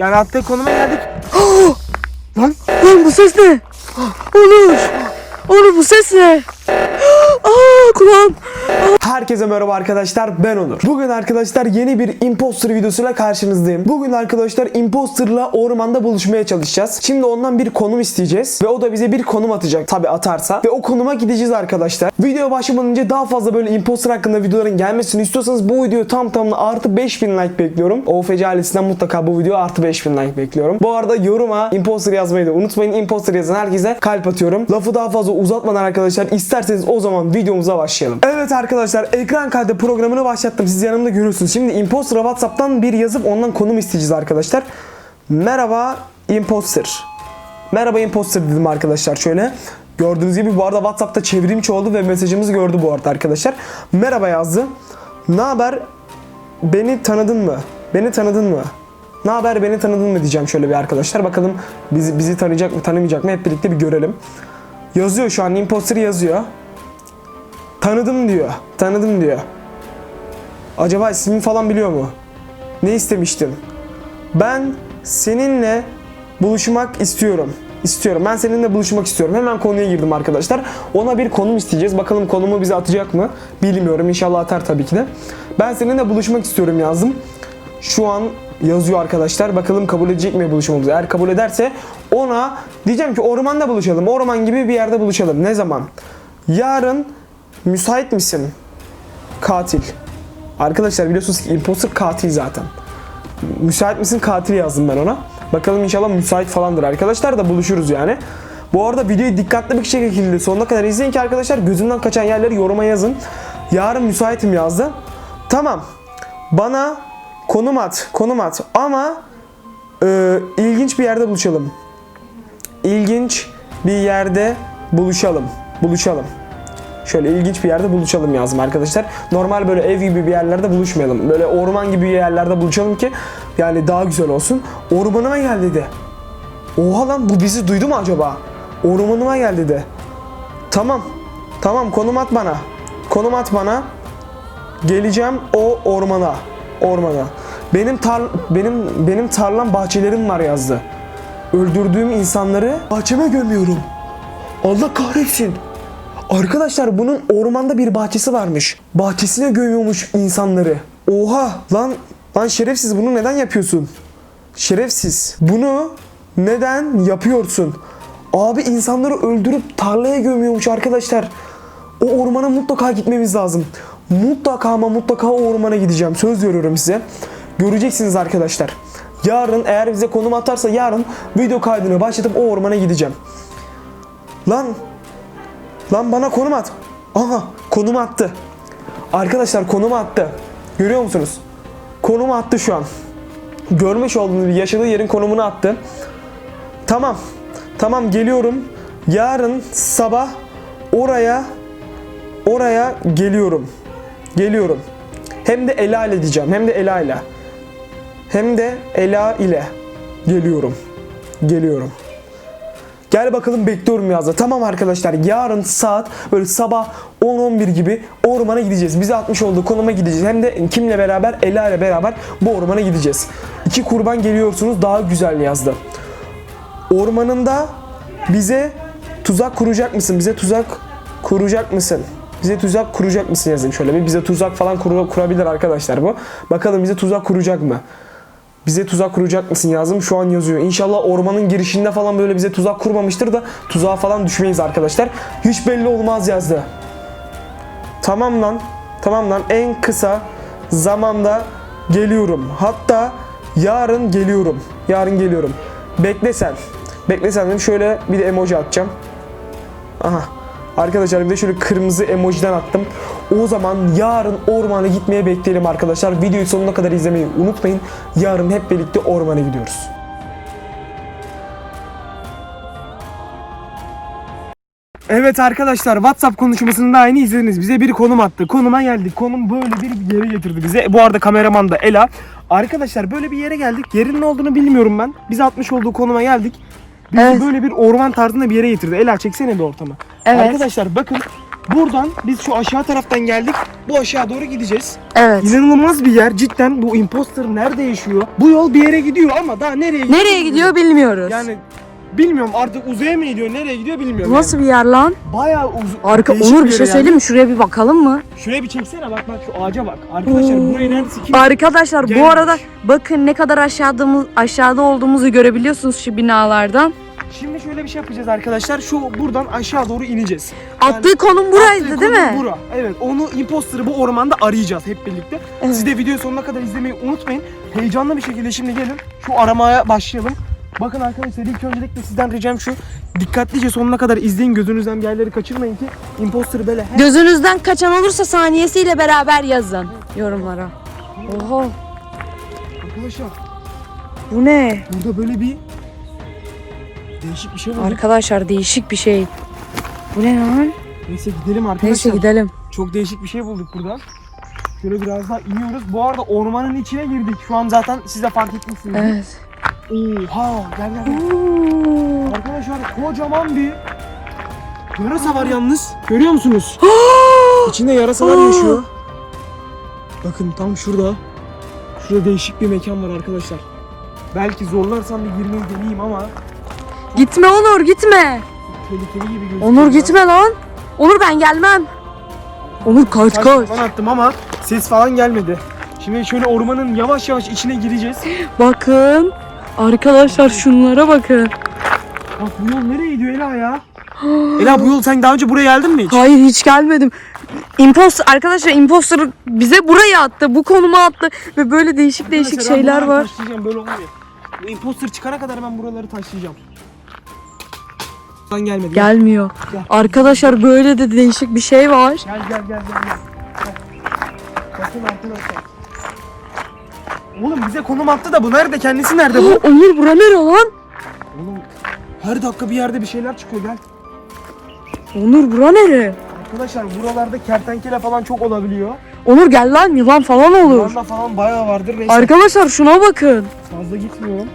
Yani attığı konuma geldik. Lan, lan bu ses ne? Oğlum. Oğlum bu ses ne? Aa kulağım. Herkese merhaba arkadaşlar ben Onur. Bugün arkadaşlar yeni bir imposter videosuyla karşınızdayım. Bugün arkadaşlar imposterla ormanda buluşmaya çalışacağız. Şimdi ondan bir konum isteyeceğiz ve o da bize bir konum atacak. Tabi atarsa ve o konuma gideceğiz arkadaşlar. Video başlamadan önce daha fazla böyle imposter hakkında videoların gelmesini istiyorsanız bu videoyu tam tamına artı 5000 like bekliyorum. OFC ailesinden mutlaka bu video artı 5000 like bekliyorum. Bu arada yoruma imposter yazmayı da unutmayın. Imposter yazan herkese kalp atıyorum. Lafı daha fazla uzatmadan arkadaşlar isterseniz o zaman videomuza başlayalım. Evet arkadaşlar ekran kaydı programını başlattım. Siz yanımda görüyorsunuz. Şimdi imposter'a WhatsApp'tan bir yazıp ondan konum isteyeceğiz arkadaşlar. Merhaba imposter. Merhaba imposter dedim arkadaşlar şöyle. Gördüğünüz gibi bu arada WhatsApp'ta çevrimçi oldu ve mesajımızı gördü bu arada arkadaşlar. Merhaba yazdı. Ne haber? Beni tanıdın mı? Beni tanıdın mı? Ne haber beni tanıdın mı diyeceğim şöyle bir arkadaşlar. Bakalım bizi, bizi tanıyacak mı tanımayacak mı hep birlikte bir görelim. Yazıyor şu an imposter yazıyor. Tanıdım diyor. Tanıdım diyor. Acaba ismini falan biliyor mu? Ne istemiştin? Ben seninle buluşmak istiyorum. İstiyorum. Ben seninle buluşmak istiyorum. Hemen konuya girdim arkadaşlar. Ona bir konum isteyeceğiz. Bakalım konumu bize atacak mı? Bilmiyorum. İnşallah atar tabii ki de. Ben seninle buluşmak istiyorum yazdım. Şu an yazıyor arkadaşlar. Bakalım kabul edecek mi buluşmamızı? Eğer kabul ederse ona diyeceğim ki ormanda buluşalım. Orman gibi bir yerde buluşalım. Ne zaman? Yarın müsait misin? Katil. Arkadaşlar biliyorsunuz ki imposter katil zaten. Müsait misin katil yazdım ben ona. Bakalım inşallah müsait falandır arkadaşlar da buluşuruz yani. Bu arada videoyu dikkatli bir şekilde sonuna kadar izleyin ki arkadaşlar gözümden kaçan yerleri yoruma yazın. Yarın müsaitim yazdı. Tamam. Bana konum at, konum at ama e, ilginç bir yerde buluşalım. İlginç bir yerde buluşalım. Buluşalım. Şöyle ilginç bir yerde buluşalım yazdım arkadaşlar. Normal böyle ev gibi bir yerlerde buluşmayalım. Böyle orman gibi yerlerde buluşalım ki yani daha güzel olsun. Ormanıma gel dedi. Oha lan bu bizi duydu mu acaba? Ormanıma gel dedi. Tamam. Tamam konum at bana. Konum at bana. Geleceğim o ormana. Ormana. Benim tar benim benim tarlam bahçelerim var yazdı. Öldürdüğüm insanları bahçeme gömüyorum. Allah kahretsin. Arkadaşlar bunun ormanda bir bahçesi varmış. Bahçesine gömüyormuş insanları. Oha lan lan şerefsiz bunu neden yapıyorsun? Şerefsiz. Bunu neden yapıyorsun? Abi insanları öldürüp tarlaya gömüyormuş arkadaşlar. O ormana mutlaka gitmemiz lazım. Mutlaka ama mutlaka o ormana gideceğim. Söz veriyorum size. Göreceksiniz arkadaşlar. Yarın eğer bize konum atarsa yarın video kaydını başlatıp o ormana gideceğim. Lan Lan bana konum at. Aha konum attı. Arkadaşlar konum attı. Görüyor musunuz? Konumu attı şu an. Görmüş olduğunuz yaşadığı yerin konumunu attı. Tamam. Tamam geliyorum. Yarın sabah oraya oraya geliyorum. Geliyorum. Hem de Ela ile diyeceğim. Hem de Ela ile. Hem de Ela ile geliyorum. Geliyorum. Gel bakalım bekliyorum yazdı. Tamam arkadaşlar yarın saat böyle sabah 10-11 gibi ormana gideceğiz. Bize atmış olduğu konuma gideceğiz. Hem de kimle beraber? Ela ile beraber bu ormana gideceğiz. İki kurban geliyorsunuz daha güzel yazdı. Ormanında bize tuzak kuracak mısın? Bize tuzak kuracak mısın? Bize tuzak kuracak mısın yazayım şöyle bir. Bize tuzak falan kur- kurabilir arkadaşlar bu. Bakalım bize tuzak kuracak mı? Bize tuzak kuracak mısın yazdım. Şu an yazıyor. İnşallah ormanın girişinde falan böyle bize tuzak kurmamıştır da tuzağa falan düşmeyiz arkadaşlar. Hiç belli olmaz yazdı. Tamam lan. Tamam lan. En kısa zamanda geliyorum. Hatta yarın geliyorum. Yarın geliyorum. Bekle sen. Bekle sen dedim. Şöyle bir de emoji atacağım. Aha. Arkadaşlar bir de şöyle kırmızı emojiden attım. O zaman yarın ormana gitmeye bekleyelim arkadaşlar. Videoyu sonuna kadar izlemeyi unutmayın. Yarın hep birlikte ormana gidiyoruz. Evet arkadaşlar WhatsApp konuşmasını da aynı izlediniz. Bize bir konum attı. Konuma geldik. Konum böyle bir yere getirdi bize. Bu arada kameraman da Ela. Arkadaşlar böyle bir yere geldik. Yerin ne olduğunu bilmiyorum ben. Bize atmış olduğu konuma geldik. Bizi Evet. böyle bir orman tarzında bir yere getirdi. Ela çeksene bir ortamı. Evet. Arkadaşlar bakın Buradan biz şu aşağı taraftan geldik. Bu aşağı doğru gideceğiz. Evet. İnanılmaz bir yer. Cidden bu imposter nerede yaşıyor? Bu yol bir yere gidiyor ama daha nereye gidiyor? Nereye gidiyor bilmiyoruz. Yani bilmiyorum artık uzaya mı gidiyor, nereye gidiyor bilmiyorum. Bu nasıl bir yer lan? yani. Bayağı uzun. Arka Onur bir şey söyleyeyim mi? Şuraya bir bakalım mı? Şuraya bir çeksene bak bak şu ağaca bak. Arkadaşlar Oo. burayı neredeyse kim... Arkadaşlar bu Gelmiş. arada bakın ne kadar aşağıda aşağıda olduğumuzu görebiliyorsunuz şu binalardan. Şimdi şöyle bir şey yapacağız arkadaşlar. Şu buradan aşağı doğru ineceğiz. Attığı konum buraydı Attığı değil konum mi? Bura. Evet onu imposter'ı bu ormanda arayacağız hep birlikte. Evet. Siz de video sonuna kadar izlemeyi unutmayın. Heyecanlı bir şekilde şimdi gelin şu aramaya başlayalım. Bakın arkadaşlar ilk öncelikle sizden ricam şu. Dikkatlice sonuna kadar izleyin. Gözünüzden bir yerleri kaçırmayın ki imposter böyle her Gözünüzden kaçan olursa saniyesiyle beraber yazın yorumlara. Oha Arkadaşlar bu ne? burada böyle bir değişik bir şey var. Arkadaşlar değişik bir şey. Bu ne lan? Neyse gidelim arkadaşlar. Neyse gidelim. Çok değişik bir şey bulduk burada. Şöyle biraz daha iniyoruz. Bu arada ormanın içine girdik. Şu an zaten siz de fark etmişsiniz. Evet. Oha gel gel gel. Oo. Arkadaşlar kocaman bir yarasa var yalnız. Görüyor musunuz? İçinde yarasalar yaşıyor. Bakın tam şurada. Şurada değişik bir mekan var arkadaşlar. Belki zorlarsam bir girmeyi deneyeyim ama Gitme Onur gitme. tehlikeli gibi gözüküyor. Onur ya. gitme lan. Onur ben gelmem. Onur kaç Taş kaç. falan attım ama ses falan gelmedi. Şimdi şöyle ormanın yavaş yavaş içine gireceğiz. Bakın. Arkadaşlar şunlara bakın. Bak bu yol nereye gidiyor Ela ya? Ela bu yol sen daha önce buraya geldin mi hiç? Hayır hiç gelmedim. Imposter arkadaşlar imposter bize buraya attı. Bu konuma attı ve böyle değişik değişik ben şeyler var. Taşlayacağım böyle olmuyor. Bu imposter çıkana kadar ben buraları taşlayacağım. Buradan gelmedi. Gel Gelmiyor. Gel. Arkadaşlar böyle de değişik bir şey var. gel gel gel gel. gel. Bakın arkadaşlar. Oğlum bize konum attı da bu nerede? Kendisi nerede bu? Onur bura nere lan? Oğlum her dakika bir yerde bir şeyler çıkıyor gel. Onur bura nere? Arkadaşlar buralarda kertenkele falan çok olabiliyor. Onur gel lan yılan falan olur. Yılanda falan bayağı vardır. Neyse Arkadaşlar şuna bakın. fazla gitmiyorum.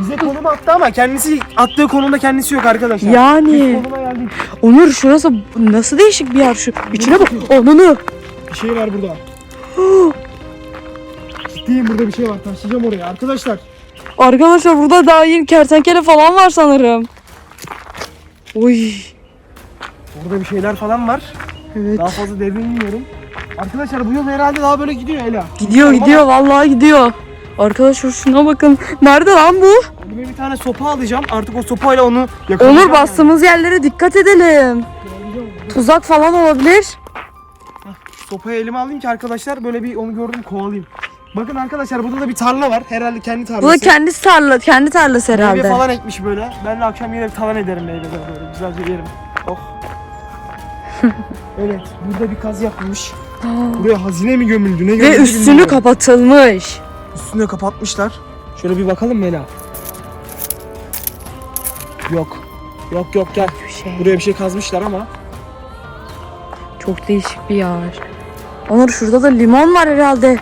Bize konum attı ama kendisi attığı konumda kendisi yok arkadaşlar. Yani. Biz konuma geldik. Onur şurası nasıl değişik bir yer şu. İçine bak. Onunu. Bir şey var burada. Ciddiyim burada bir şey var. Taşıyacağım oraya. Arkadaşlar Arkadaşlar burada daha yeni kertenkele falan var sanırım. Oy. burada bir şeyler falan var. Evet. Daha fazla devre bilmiyorum. Arkadaşlar bu yol herhalde daha böyle gidiyor Ela. Gidiyor Ama gidiyor vallahi gidiyor. Arkadaşlar şuna bakın. Nerede lan bu? Elime bir tane sopa alacağım. Artık o sopayla onu yakalayacağım. Onur bastığımız yerlere dikkat edelim. Tuzak falan olabilir. Sopayı elime alayım ki arkadaşlar böyle bir onu gördüm kovalayayım. Bakın arkadaşlar burada da bir tarla var. Herhalde kendi tarlası. Bu da kendisi tarla, kendi tarlası Meyve herhalde. falan ekmiş böyle. Ben de akşam yine bir talan ederim meyveleri böyle. Güzelce yerim. Oh. evet burada bir kaz yapılmış. Buraya hazine mi gömüldü ne Ve gömüldü üstünü bilmiyorum. kapatılmış. Üstüne kapatmışlar. Şöyle bir bakalım mı Ela? Yok. Yok yok gel. Bir şey. Buraya bir şey kazmışlar ama. Çok değişik bir yer. Onur şurada da limon var herhalde.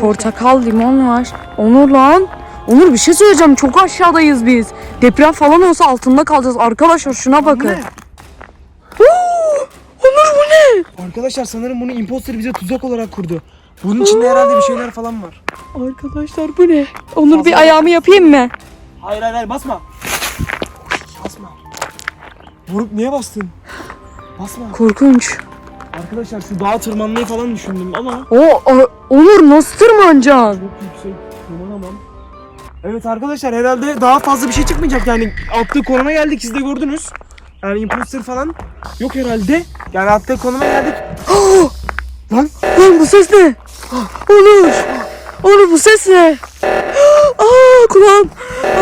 Portakal, limon var. Onur lan. Onur bir şey söyleyeceğim. Çok aşağıdayız biz. Deprem falan olsa altında kalacağız. Arkadaşlar şuna bakın. ne? Arkadaşlar sanırım bunu imposter bize tuzak olarak kurdu. Bunun içinde herhalde bir şeyler falan var. Arkadaşlar bu ne? Onur bir Fazla- ayağımı yapayım mı? Hayır hayır hayır basma. Basma. Moruk niye bastın? Basma. Korkunç. Arkadaşlar şu dağa tırmanmayı falan düşündüm ama O a- Onur nasıl tırmanacaksın? çok yüksek tırmanamam. Evet arkadaşlar herhalde daha fazla bir şey çıkmayacak yani attığı konuma geldik siz de gördünüz. Yani imposter falan yok herhalde. Yani attığı konuma geldik. Lan Lan bu ses ne? Onur. Onur bu ses ne? Aa kulağım.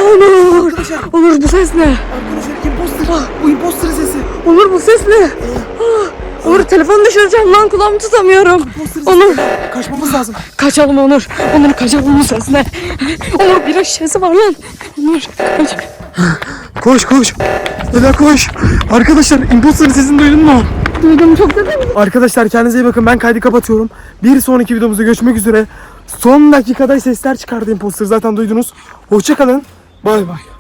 Onur. arkadaşlar Onur bu ses ne? arkadaşlar imposter. Bu imposter sesi. Onur bu ses ne? Aa, Onur telefonu düşüreceğim lan kulağımı tutamıyorum. Onur Kaçmamız lazım. kaçalım Onur. Onur kaçalım bu ses ne? Onur bir şişesi var lan. Onur kaç. Koş koş. Ela koş. Arkadaşlar imposter sesini duydun mu? Duydum çok dedim. Arkadaşlar kendinize iyi bakın. Ben kaydı kapatıyorum. Bir sonraki videomuzda görüşmek üzere. Son dakikada sesler çıkardı imposter zaten duydunuz. Hoşçakalın. Bay bay.